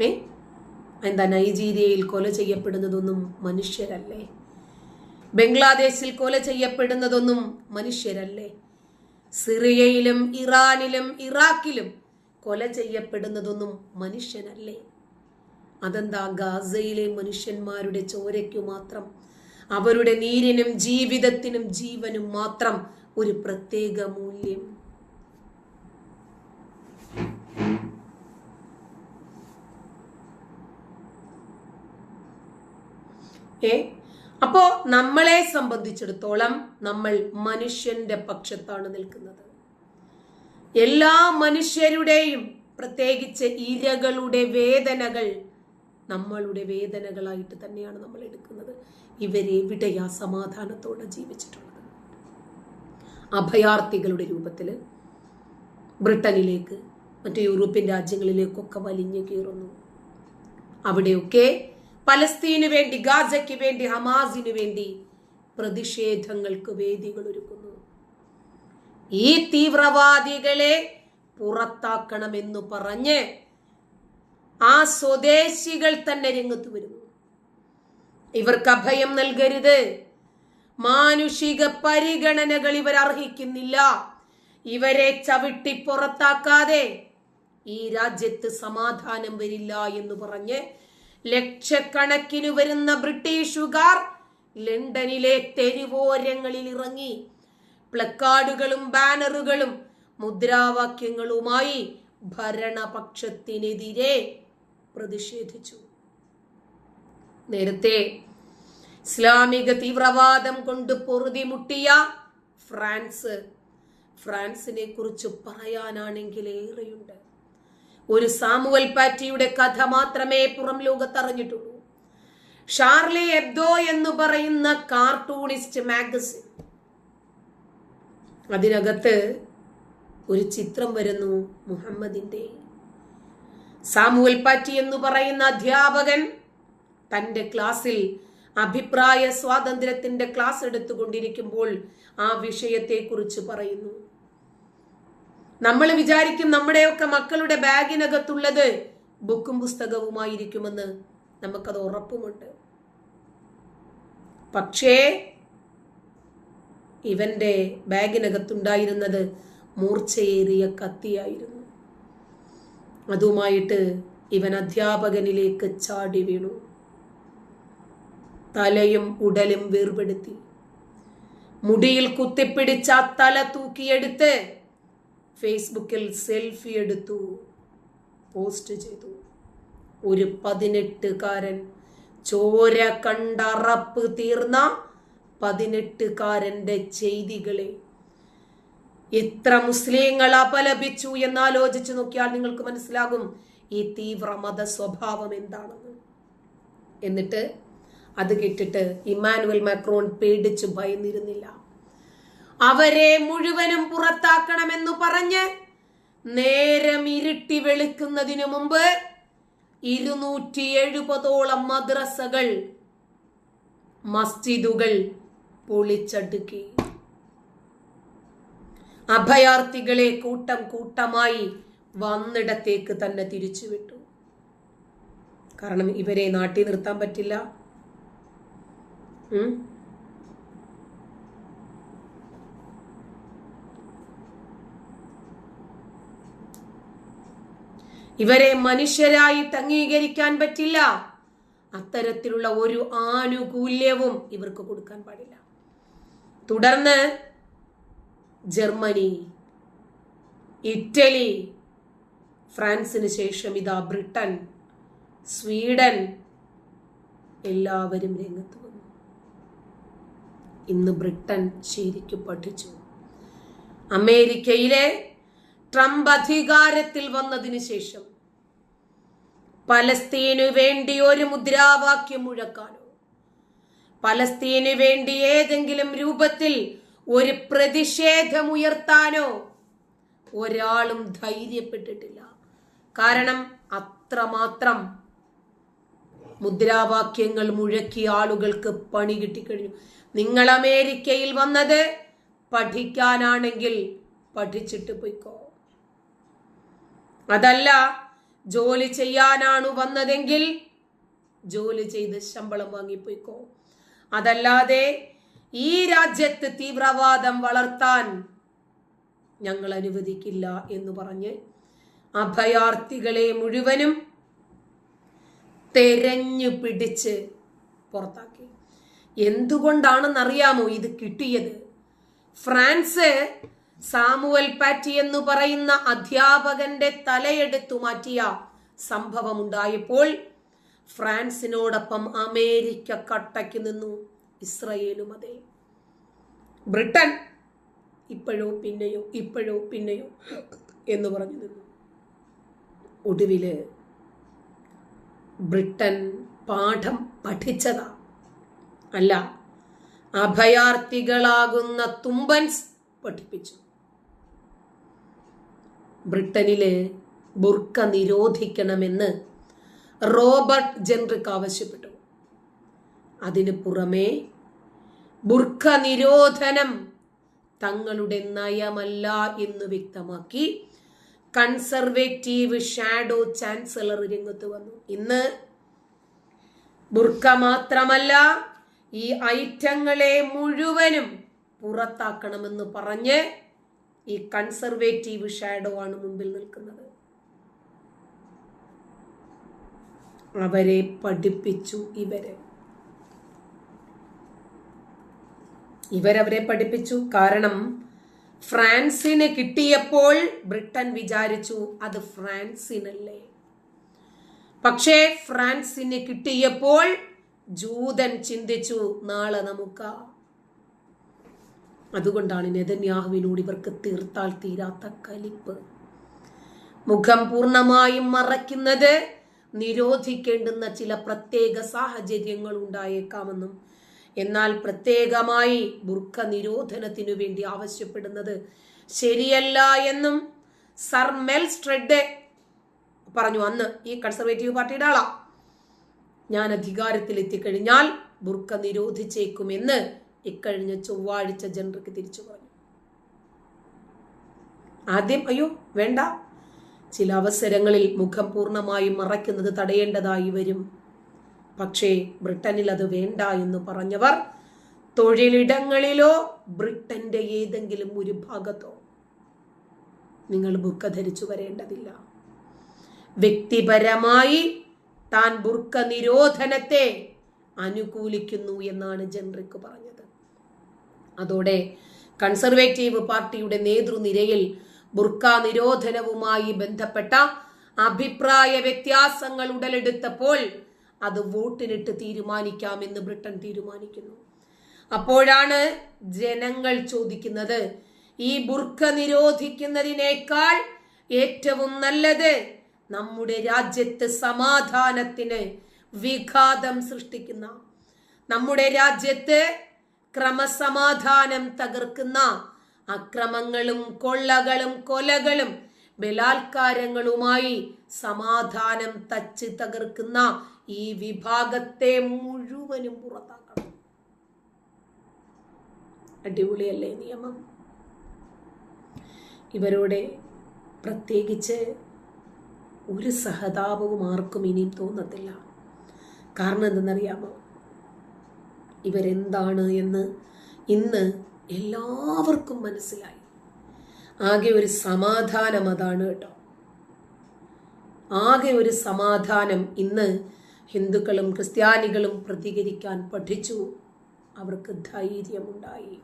ഏ? എന്താ നൈജീരിയയിൽ കൊല ചെയ്യപ്പെടുന്നതൊന്നും മനുഷ്യരല്ലേ? ബംഗ്ലാദേശിൽ കൊല ചെയ്യപ്പെടുന്നതൊന്നും മനുഷ്യരല്ലേ? സിറിയയിലും ഇറാനിലും ഇറാഖിലും കൊല ചെയ്യപ്പെടുന്നതൊന്നും മനുഷ്യനല്ലേ? അതെന്താ ഗാസയിലെ മനുഷ്യന്മാരുടെ ചോരയ്ക്കു മാത്രം അവരുടെ നീരിനും ജീവിതത്തിനും ജീവനും മാത്രം ഒരു പ്രത്യേക മൂല്യം? ഏ അപ്പോ നമ്മളെ സംബന്ധിച്ചിടത്തോളം നമ്മൾ മനുഷ്യന്റെ പക്ഷത്താണ് നിൽക്കുന്നത്. എല്ലാ മനുഷ്യരുടെയും പ്രത്യേകിച്ച് ഇരകളുടെ വേദനകൾ നമ്മളുടെ വേദനകളായിട്ട് തന്നെയാണ് നമ്മൾ എടുക്കുന്നത്. ഇവരെവിടെയാ സമാധാനത്തോടെ ജീവിച്ചിട്ടുള്ളത്. അഭയാർത്ഥികളുടെ രൂപത്തിൽ ബ്രിട്ടനിലേക്ക് മറ്റു യൂറോപ്യൻ രാജ്യങ്ങളിലേക്കൊക്കെ വലിഞ്ഞു കയറുന്നു. അവിടെയൊക്കെ പലസ്തീന് വേണ്ടി ഗാസയ്ക്ക് വേണ്ടി ഹമാസിന് വേണ്ടി പ്രതിഷേധങ്ങൾക്ക് വേദികൾ ഒരുക്കുന്നു. ഈ തീവ്രവാദികളെ പുറത്താക്കണമെന്ന് പറഞ്ഞ് ആ സ്വദേശികൾ തന്നെ രംഗത്ത് വരുന്നു. ഇവർക്ക് അഭയം നൽകരുത്. മാനുഷിക പരിഗണനകൾ ഇവർ അർഹിക്കുന്നില്ല. ഇവരെ ചവിട്ടി പുറത്താക്കാതെ ഈ രാജ്യത്ത് സമാധാനം വരില്ല എന്ന് പറഞ്ഞ് ലക്ഷക്കണക്കിന് വരുന്ന ബ്രിട്ടീഷുകാർ ലണ്ടനിലെ തെരുവോരങ്ങളിൽ ഇറങ്ങി പ്ലക്കാർഡുകളും ബാനറുകളും മുദ്രാവാക്യങ്ങളുമായി ഭരണപക്ഷത്തിനെതിരെ പ്രതിഷേധിച്ചു. നേരത്തെ ഇസ്ലാമിക തീവ്രവാദം കൊണ്ട് പൊറുതിമുട്ടിയ ഫ്രാൻസ് ഫ്രാൻസിനെ കുറിച്ച് പറയാനാണെങ്കിൽ ഏറെയുണ്ട് ഒരു സാമുവൽ പാറ്റിയുടെ കഥ മാത്രമേ പുറം ലോകത്ത് അറിഞ്ഞിട്ടുള്ളൂ ഷാർലി എബ്ദോ എന്ന് പറയുന്ന കാർട്ടൂണിസ്റ്റ് മാഗസിൻ. അതിനകത്ത് ഒരു ചിത്രം വരുന്നു മുഹമ്മദിന്റെ സാമുവൽ പാറ്റി എന്ന് പറയുന്ന അധ്യാപകൻ തന്റെ ക്ലാസ്സിൽ അഭിപ്രായ സ്വാതന്ത്ര്യത്തിന്റെ ക്ലാസ് എടുത്തുകൊണ്ടിരിക്കുമ്പോൾ ആ വിഷയത്തെക്കുറിച്ച് പറയുന്നു. നമ്മൾ വിചാരിക്കും നമ്മുടെയൊക്കെ മക്കളുടെ ബാഗിനകത്തുള്ളത് ബുക്കും പുസ്തകവുമായിരിക്കുമെന്ന് നമുക്കത് ഉറപ്പുമുണ്ട്. പക്ഷേ ഇവന്റെ ബാഗിനകത്തുണ്ടായിരുന്നത് മൂർച്ചയേറിയ കത്തിയായിരുന്നു. അതുമായിട്ട് ഇവൻ അധ്യാപകനിലേക്ക് ചാടി വീണു. തലയും ഉടലും വേർപെടുത്തി. മുടിയിൽ കുത്തിപ്പിടിച്ച തല തൂക്കിയെടുത്ത് ഫേസ്ബുക്കിൽ സെൽഫി എടുത്തു പോസ്റ്റ് ചെയ്തു. ഒരു പതിനെട്ടുകാരൻ ചോര കണ്ടറപ്പ് തീർന്ന പതിനെട്ടുകാരന്റെ ചെയ്തികളെ. എത്ര മുസ്ലിങ്ങൾ അപലപിച്ചു എന്നാലോചിച്ചു നോക്കിയാൽ നിങ്ങൾക്ക് മനസ്സിലാകും ഈ തീവ്ര മത സ്വഭാവം എന്താണെന്ന്. എന്നിട്ട് അത് കേട്ടിട്ട് ഇമ്മാനുവൽ മാക്രോൺ പേടിച്ചു ഭയന്നിരുന്നില്ല. അവരെ മുഴുവനും പുറത്താക്കണമെന്ന് പറഞ്ഞ് നേരം ഇരുട്ടി വെളുക്കുന്നതിനു മുമ്പ് ഇരുന്നൂറ്റി എഴുപതോളം മദ്രസകൾ മസ്ജിദുകൾ പൊളിച്ചടുക്കി. അഭയാർത്ഥികളെ കൂട്ടം കൂട്ടമായി വന്നിടത്തേക്ക് തന്നെ തിരിച്ചുവിട്ടു. കാരണം ഇവരെ നാട്ടി നിർത്താൻ പറ്റില്ല. ഇവരെ മനുഷ്യരായി അംഗീകരിക്കാൻ പറ്റില്ല. അത്തരത്തിലുള്ള ഒരു ആനുകൂല്യവും ഇവർക്ക് കൊടുക്കാൻ പാടില്ല. തുടർന്ന് ജർമ്മനി ഇറ്റലി ഫ്രാൻസിന് ശേഷം ഇതാ ബ്രിട്ടൻ സ്വീഡൻ എല്ലാവരും രംഗത്ത് വന്നു. ഇന്ന് ബ്രിട്ടൻ ശരിക്കും പഠിച്ചു. അമേരിക്കയിലെ ട്രംപ് അധികാരത്തിൽ വന്നതിന് ശേഷം പലസ്തീനു വേണ്ടി ഒരു മുദ്രാവാക്യം മുഴക്കാനോ പലസ്തീനു വേണ്ടി ഏതെങ്കിലും രൂപത്തിൽ ഒരു പ്രതിഷേധമുയർത്താനോ ഒരാളും ധൈര്യപ്പെട്ടിട്ടില്ല. കാരണം അത്രമാത്രം മുദ്രാവാക്യങ്ങൾ മുഴക്കി ആളുകൾക്ക് പണി കിട്ടിക്കഴിഞ്ഞു. നിങ്ങൾ അമേരിക്കയിൽ വന്നത് പഠിക്കാനാണെങ്കിൽ പഠിച്ചിട്ട് പോയിക്കോ. അതല്ല ജോലി ചെയ്യാനാണ് വന്നതെങ്കിൽ ജോലി ചെയ്ത് ശമ്പളം വാങ്ങിപ്പോയിക്കോ. അതല്ലാതെ ഈ രാജ്യത്ത് തീവ്രവാദം വളർത്താൻ ഞങ്ങൾ അനുവദിക്കില്ല എന്ന് പറഞ്ഞ് അഭയാർത്ഥികളെ മുഴുവനും തെരഞ്ഞു പിടിച്ച് പുറത്താക്കി. എന്തുകൊണ്ടാണെന്നറിയാമോ ഇത് കിട്ടിയത്? ഫ്രാൻസ് സാമുവൽ പാറ്റി എന്ന് പറയുന്ന അധ്യാപകന്റെ തലയെടുത്തു മാറ്റിയ സംഭവം ഉണ്ടായപ്പോൾ ഫ്രാൻസിനോടൊപ്പം അമേരിക്ക കട്ടയ്ക്ക് നിന്നു. ഇസ്രയേലും അതെ. ബ്രിട്ടൻ ഇപ്പോഴോ പിന്നെയോ ഇപ്പോഴോ പിന്നെയോ എന്ന് പറഞ്ഞു നിന്നു. ഒടുവിൽ ബ്രിട്ടൻ പാഠം പഠിച്ചതാ. അല്ല അഭയാർത്ഥികളാകുന്ന തുമ്പൻസ് പഠിപ്പിച്ചു. ബ്രിട്ടനിൽ ബുർക്ക നിരോധിക്കണമെന്ന് റോബർട്ട് ജെൻറിക് ആവശ്യപ്പെട്ടു. അതിനു പുറമെ ബുർഖ നിരോധനം തങ്ങളുടെ നയമല്ല എന്ന് വ്യക്തമാക്കി കൺസർവേറ്റീവ് ഷാഡോ ചാൻസലർ രംഗത്ത് വന്നു. ഇന്ന് ബുർക്ക മാത്രമല്ല ഈ ഐറ്റങ്ങളെ മുഴുവനും പുറത്താക്കണമെന്ന് പറഞ്ഞ് ഈ കൺസർവേറ്റീവ് ഷാഡോ ആണ് മുമ്പിൽ നിൽക്കുന്നത്. അവരെ പഠിപ്പിച്ചു ഇവരെ. ഇവരവരെ പഠിപ്പിച്ചു. കാരണം ഫ്രാൻസിന് കിട്ടിയപ്പോൾ ബ്രിട്ടൻ വിചാരിച്ചു അത് ഫ്രാൻസിനല്ലേ. പക്ഷേ ഫ്രാൻസിന് കിട്ടിയപ്പോൾ ജൂതൻ ചിന്തിച്ചു നാളെ നമുക്ക് അതുകൊണ്ടാണ് നെതന്യാഹുവിനോട് ഇവർക്ക് തീർത്താൽ തീരാത്ത കലിപ്പ്. മുഖം പൂർണമായും മറയ്ക്കുന്നത് നിരോധിക്കേണ്ടുന്ന ചില പ്രത്യേക സാഹചര്യങ്ങൾ ഉണ്ടായേക്കാമെന്നും എന്നാൽ പ്രത്യേകമായി ബുർഖ നിരോധനത്തിനു വേണ്ടി ആവശ്യപ്പെടുന്നത് ശരിയല്ല എന്നും സർ മെൽ സ്ട്രെഡ് പറഞ്ഞു. അന്ന് ഈ കൺസർവേറ്റീവ് പാർട്ടിയുടെ ആളാ. ഞാൻ അധികാരത്തിൽ എത്തിക്കഴിഞ്ഞാൽ ബുർഖ നിരോധിച്ചേക്കുമെന്ന് ഇക്കഴിഞ്ഞ ചൊവ്വാഴ്ച ജനറിക്ക് തിരിച്ചു പറഞ്ഞു. ആദ്യം അയ്യോ വേണ്ട. ചില അവസരങ്ങളിൽ മുഖം പൂർണമായും മറയ്ക്കുന്നത് തടയേണ്ടതായി വരും. പക്ഷേ ബ്രിട്ടനിൽ അത് വേണ്ട എന്ന് പറഞ്ഞവർ തൊഴിലിടങ്ങളിലോ ബ്രിട്ടന്റെ ഏതെങ്കിലും ഒരു ഭാഗത്തോ. നിങ്ങൾ ബുർക്ക ധരിച്ചു വരേണ്ടതില്ല. വ്യക്തിപരമായി താൻ ബുർക്ക നിരോധനത്തെ അനുകൂലിക്കുന്നു എന്നാണ് ജനറിക്ക് പറഞ്ഞത്. അതോടെ കൺസർവേറ്റീവ് പാർട്ടിയുടെ നേതൃനിരയിൽ ബുർക്ക നിരോധനവുമായി ബന്ധപ്പെട്ട അഭിപ്രായ വ്യത്യാസങ്ങൾ ഉടലെടുത്തപ്പോൾ അത് വോട്ടിനിട്ട് തീരുമാനിക്കാമെന്ന് ബ്രിട്ടൻ തീരുമാനിക്കുന്നു. അപ്പോഴാണ് ജനങ്ങൾ ചോദിക്കുന്നത് ഈ ബുർഖ നിരോധിക്കുന്നതിനേക്കാൾ ഏറ്റവും നല്ലത് നമ്മുടെ രാജ്യത്ത് സമാധാനത്തിന് വിഘാതം സൃഷ്ടിക്കുന്ന നമ്മുടെ രാജ്യത്ത് ക്രമസമാധാനം തകർക്കുന്ന അക്രമങ്ങളും കൊള്ളകളും കൊലകളും ബലാത്കാരങ്ങളുമായി സമാധാനം തച്ച് തകർക്കുന്ന ഈ വിഭാഗത്തെ മുഴുവനും പുറത്താക്കണം. അടിപൊളിയല്ലേ നിയമം? ഇവരോടെ പ്രത്യേകിച്ച് ഒരു സഹതാപവും ആർക്കും ഇനിയും തോന്നത്തില്ല. കാരണം എന്തെന്നറിയാമോ? ഇവരെന്താണ് എന്ന് ഇന്ന് എല്ലാവർക്കും മനസ്സിലായി. ആകെ ഒരു സമാധാനം അതാണ് കേട്ടോ. ആകെ ഒരു സമാധാനം ഇന്ന് ഹിന്ദുക്കളും ക്രിസ്ത്യാനികളും പ്രതികരിക്കാൻ പഠിച്ചു. അവർക്ക് ധൈര്യമുണ്ടായി.